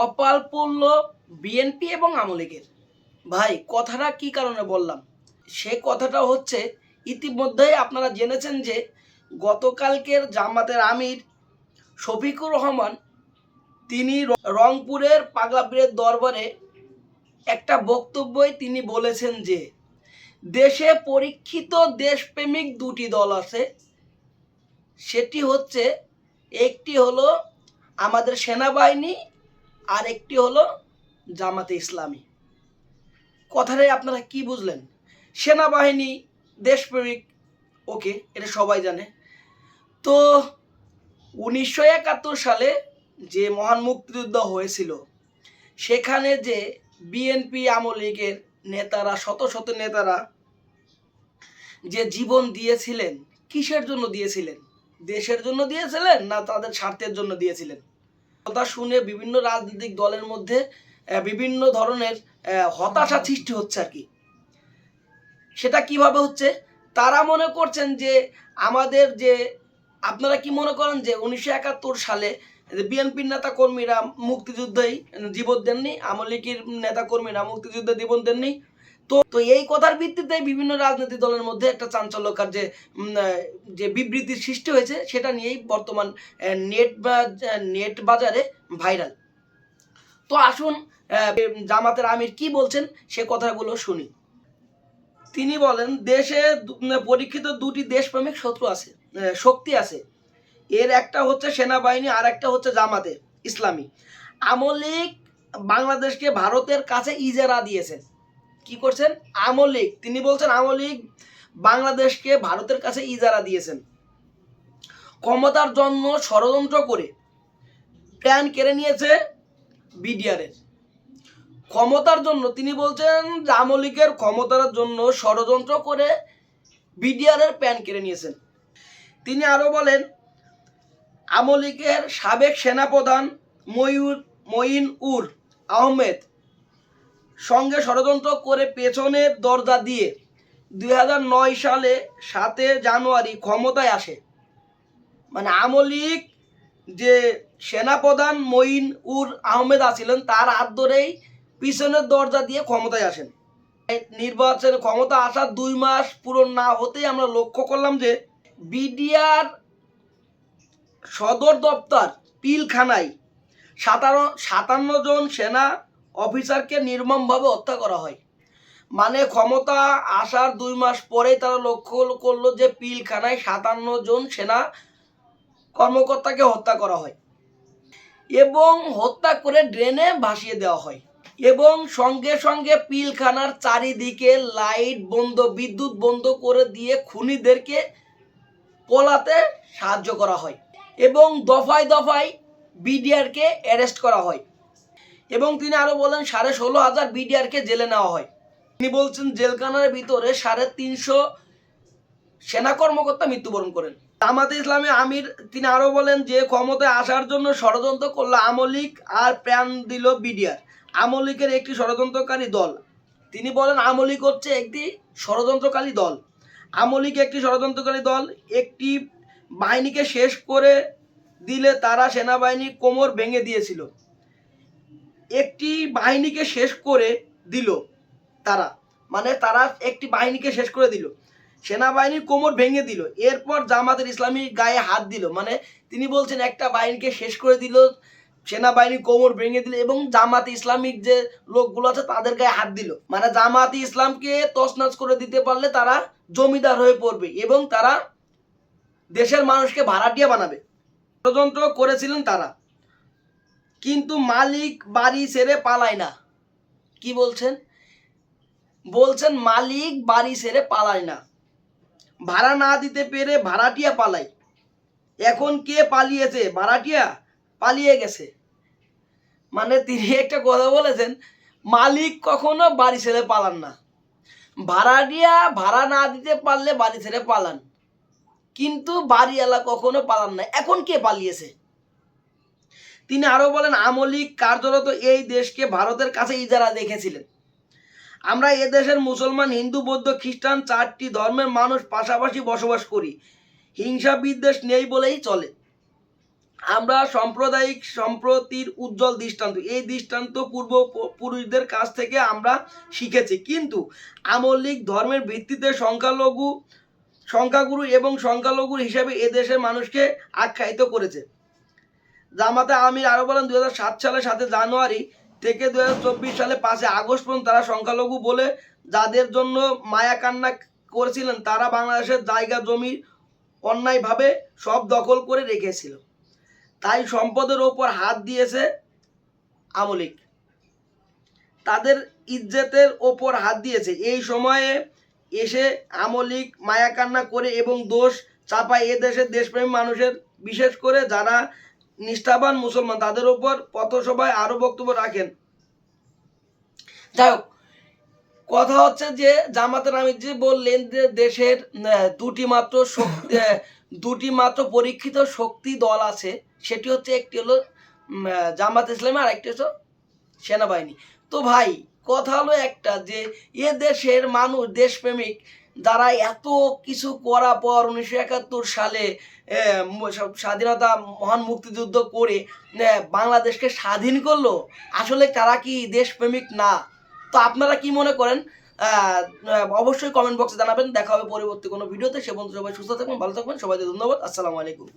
কপাল পড়ল বিএনপি এবং আমলিগের ভাই, কথাটা কি কারণে বললাম? সে কথাটা হচ্ছে, ইতিমধ্যেই আপনারা জেনেছেন যে গতকালকের জামাতের আমির শফিকুর রহমান, তিনি রংপুরের পাগলাপীরের দরবারে একটা বক্তব্যই তিনি বলেছেন যে, দেশে পরীক্ষিত দেশপ্রেমিক দুটি দল আছে। সেটি হচ্ছে, একটি হলো আমাদের সেনাবাহিনী আর একটি হলো জামাতে ইসলামী। কথাটাই আপনারা কি বুঝলেন? সেনাবাহিনী, দেশপ্রেমিক, ওকে, এটা সবাই জানে। তো উনিশশো একাত্তর সালে যে মহান মুক্তিযুদ্ধ হয়েছিল, সেখানে যে বিএনপি আওয়ামী লীগের নেতারা, শত শত নেতারা যে জীবন দিয়েছিলেন, কিসের জন্য দিয়েছিলেন? দেশের জন্য দিয়েছিলেন না তাদের স্বার্থের জন্য দিয়েছিলেন? কথা শুনে বিভিন্ন রাজনৈতিক দলের মধ্যে বিভিন্ন ধরনের হতাশা সৃষ্টি হচ্ছে আর কি। সেটা কীভাবে হচ্ছে? তারা মনে করছেন যে আমাদের যে, আপনারা কি মনে করেন যে উনিশশো একাত্তর সালে বিএনপির নেতা কর্মীরা মুক্তিযুদ্ধেই জীবন দেননি? আওয়ামী লীগের নেতা কর্মীরা মুক্তিযুদ্ধে জীবন দেননি? তো তো এই কথার ভিত্তিতে বিভিন্ন রাজনৈতিক দলের মধ্যে একটা চাঞ্চল্যকার যে যে বিবৃতির সৃষ্টি হয়েছে, সেটা নিয়েই বর্তমান নেট নেট বাজারে ভাইরাল। তো আসুন জামাতের আমির কি বলছেন, সে কথাগুলো শুনি। তিনি বলেন, দেশে পরীক্ষিত দুটি দেশপ্রেমিক শত্রু আছে শক্তি আছে। এর একটা হচ্ছে সেনাবাহিনী, আর একটা হচ্ছে জামাতে ইসলামী। আমলিক বাংলাদেশকে ভারতের কাছে ইজারা দিয়েছেন। কি করছেন? আমলিক তিনি বলছেন আমলিক বাংলাদেশকে ভারতের কাছে ইজারা দিয়েছেন। ক্ষমতার জন্য ষড়যন্ত্র করে প্ল্যান কেড়ে নিয়েছে বিডিআরের ক্ষমতার জন্য, তিনি বলছেন লীগের ক্ষমতার জন্য ষড়যন্ত্র করে বিডিআরের প্যান কেড়ে নিয়েছেন। তিনি আরও বলেন আওয়ামী লীগের সাবেক সেনাপ্রধান ময়ূর মঈন উর আহমেদ সঙ্গে ষড়যন্ত্র করে পেছনের দরজা দিয়ে দুই হাজার নয় সালে সাতে জানুয়ারি ক্ষমতায় আসে। মানে আমলিক যে সেনাপ্রধান মঈন উর আহমেদ আছিলেন, তার হাত ধরেই পিছনের দরজা দিয়ে ক্ষমতায় আসেন। নির্বাচন ক্ষমতা আসার দুই মাস পূরণ না হতেই আমরা লক্ষ্য করলাম যে বিডিআর সদর দপ্তর পিলখানায় সাতান্ন সাতান্ন জন সেনা অফিসারকে নির্মমভাবে হত্যা করা হয়। মানে ক্ষমতা আসার দুই মাস পরেই তারা লক্ষ্য করল যে পিলখানায় সাতান্ন জন সেনা কর্মকর্তাকে হত্যা করা হয় এবং হত্যা করে ড্রেনে ভাসিয়ে দেওয়া হয় এবং সঙ্গে সঙ্গে পিলখানার চারিদিকে লাইট বন্ধ, বিদ্যুৎ বন্ধ করে দিয়ে খুনিদেরকে পলাতে সাহায্য করা হয় এবং দফায় দফায় বিডিআরকে অ্যারেস্ট করা হয়। এবং তিনি আরও বলেন, সাড়ে ষোলো হাজার বিডিআরকে জেলে নেওয়া হয়। তিনি বলছেন, জেলখানার ভিতরে সাড়ে তিনশো সেনা কর্মকর্তা মৃত্যুবরণ করেন। জামাতে ইসলামী আমির, তিনি আরও বলেন যে, ক্ষমতায় আসার জন্য ষড়যন্ত্র করল আমলিক আর প্রাণ দিল বিডিআর আমলিকের একটি ষড়যন্ত্রকারী দল। তিনি বলেন, আমলিক হচ্ছে একটি ষড়যন্ত্রকারী দল। আমলিক একটি ষড়যন্ত্রকারী দল। একটি বাহিনীকে শেষ করে দিলে তারা সেনাবাহিনীর কোমর ভেঙে দিয়েছিল। একটি বাহিনীকে শেষ করে দিল তারা। মানে তারা একটি বাহিনীকে শেষ করে দিল। সেনাবাহিনীর কোমর ভেঙে দিল। এরপর জামাতের ইসলামী গায়ে হাত দিল। মানে তিনি বলছেন, একটা বাহিনীকে শেষ করে দিল, সেনাবাহিনীর কোমর ভেঙে দিল এবং জামাতে ইসলামিক যে লোকগুলো আছে তাদের গায়ে হাত দিল। মানে জামাতে ইসলামকে তছনছ করে দিতে পারলে তারা জমিদার হয়ে পড়বে এবং তারা দেশের মানুষকে ভাড়াটিয়া বানাবে। ষড়যন্ত্র করেছিলেন তারা। কিন্তু মালিক বাড়ি ছেড়ে পালায় না। কি বলছেন? বলছেন, মালিক বাড়ি ছেড়ে পালায় না। ভাড়া না দিতে পেরে ভাড়াটিয়া পালায়। এখন কে পালিয়েছে? ভাড়াটিয়া পালিয়ে গেছে। মানে তিনি একটা কথা বলেছেন, মালিক কখনো বাড়ি ছেড়ে পালান না। ভাড়াটিয়া ভাড়া না দিতে পারলে বাড়ি ছেড়ে পালান। কিন্তু বাড়িওয়ালা কখনো পালান না। এখন কে পালিয়েছে? তিনি আরও বলেন, আমলিক কার্যরত এই দেশকে ভারতের কাছে ইজারা দেখেছিলেন। আমরা এদেশের মুসলমান, হিন্দু, বৌদ্ধ, খ্রিস্টান চারটি ধর্মের মানুষ পাশাপাশি বসবাস করি। হিংসা বিদ্বেষ নেই বলেই চলে। আমরা সাম্প্রদায়িক সম্প্রতির উজ্জ্বল দৃষ্টান্ত। এই দৃষ্টান্ত পূর্ব পুরুষদের কাছ থেকে আমরা শিখেছি। কিন্তু আমলিক ধর্মের ভিত্তিতে সংখ্যালঘু, সংখ্যাগুরু এবং সংখ্যালঘুর হিসেবে এদেশের মানুষকে আখ্যায়িত করেছে। জামাতে আমির আরও বলেন দুই হাজার সাত সালে সাথে জানুয়ারি থেকে দু সালে পাঁচে আগস্ট পর্যন্ত তারা সংখ্যালঘু বলে যাদের জন্য মায়া কান্না করেছিলেন, তারা বাংলাদেশের জায়গা, জমি অন্যায়ভাবে সব দখল করে রেখেছিল। তাই সম্পদের ওপর হাত দিয়েছে আমলিক তাদের ইজ্জতের ওপর হাত দিয়েছে। এই সময়ে এসে আমলিক মায়াকান্না করে এবং দোষ চাপায় এ দেশের দেশপ্রেমী মানুষের, বিশেষ করে যারা নিষ্ঠাবান মুসলমান, তাদের ওপর পথসভায় আরও বক্তব্য রাখেন। যাই কথা হচ্ছে যে, জামাতের আমির যে বললেন যে, দেশের দুটি মাত্র শক্তি দুটি মাত্র পরীক্ষিত শক্তি দল আছে। সেটি হচ্ছে একটি হলো জামাত ইসলামী আর একটি হচ্ছে সেনাবাহিনী। তো ভাই, কথা হলো একটা যে, এ দেশের মানুষ, দেশপ্রেমিক যারা এত কিছু করার পর উনিশশো একাত্তর সালে স্বাধীনতা মহান মুক্তিযুদ্ধ করে বাংলাদেশকে স্বাধীন করল। আসলে তারা কি দেশপ্রেমিক? না। তো আপনারা কি মনে করেন? অবশ্যই কমেন্ট বক্সে জানাবেন। দেখা হবে পরবর্তী কোনো ভিডিওতে সে বন্ধু সবাই সুস্থ থাকবেন, ভালো থাকবেন। সবাইকে ধন্যবাদ। আসসালামু আলাইকুম।